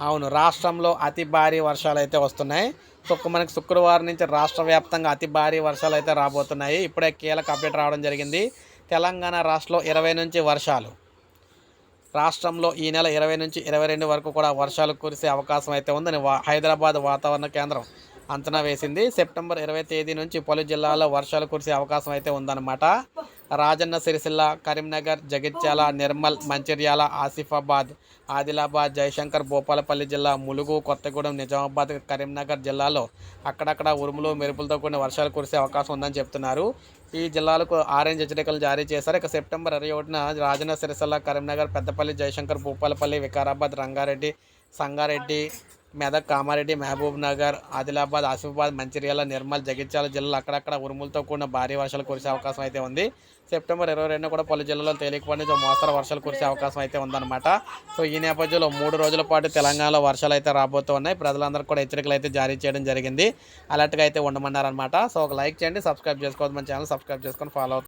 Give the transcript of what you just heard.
అవును రాష్ట్రంలో అతి భారీ వర్షాలు అయితే వస్తున్నాయి. సో మనకి శుక్రవారం నుంచి రాష్ట్ర వ్యాప్తంగా అతి భారీ వర్షాలు అయితే రాబోతున్నాయి. ఇప్పుడే కీలక అప్డేట్ రావడం జరిగింది. తెలంగాణ రాష్ట్రంలో ఇరవై నుంచి వర్షాలు. రాష్ట్రంలో ఈ నెల ఇరవై నుంచి ఇరవై రెండు వరకు కూడా వర్షాలు కురిసే అవకాశం అయితే ఉందని వా- హైదరాబాద్ వాతావరణ కేంద్రం అంచనా వేసింది. సెప్టెంబర్ ఇరవై తేదీ నుంచి పలు జిల్లాల్లో వర్షాలు కురిసే అవకాశం అయితే ఉందన్నమాట. రాజన్న సిరిసిల్ల కరీంనగర్ జగిత్యాల నిర్మల్ మంచిర్యాల ఆసిఫాబాద్ ఆదిలాబాద్ జయశంకర్ భూపాలపల్లి జిల్లా ములుగు కొత్తగూడెం నిజామాబాద్ కరీంనగర్ జిల్లాలో అక్కడక్కడ ఉరుములు మెరుపులతో కూడిన వర్షాలు కురిసే అవకాశం ఉందని చెప్తున్నారు. ఈ జిల్లాలకు ఆరెంజ్ హెచ్చరికలు జారీ చేశారు. ఇక సెప్టెంబర్ ఇరవై ఒకటిన రాజన్న సిరిసిల్ల కరీంనగర్ పెద్దపల్లి జయశంకర్ భూపాలపల్లి వికారాబాద్ రంగారెడ్డి సంగారెడ్డి మెదక్ కామారెడ్డి మహబూబ్ నగర్ ఆదిలాబాద్ ఆసిఫాబాద్ మంచిర్యాల నిర్మల్ జగిత్యాల జిల్లాలో అక్కడక్కడ ఉరుములతో కూడిన భారీ వర్షాలు కురిసే అవకాశం అయితే ఉంది. సెప్టెంబర్ ఇరవై రెండు కూడా పలు జిల్లాలో తేలికపాటి మోస్తరు వర్షాలు కురిసే అవకాశం అయితే ఉందన్నమాట. సో ఈ నేపథ్యంలో మూడు రోజుల పాటు తెలంగాణలో వర్షాలు అయితే రాబోతూ ఉన్నాయి. ప్రజలందరూ కూడా హెచ్చరికలు అయితే జారీ చేయడం జరిగింది. అలర్ట్గా అయితే ఉండమన్నారనమాట సో ఒక లైక్ చేయండి సబ్స్క్రైబ్ చేసుకోవద్దు మన ఛానల్ సబ్స్క్రైబ్ చేసుకొని ఫాలో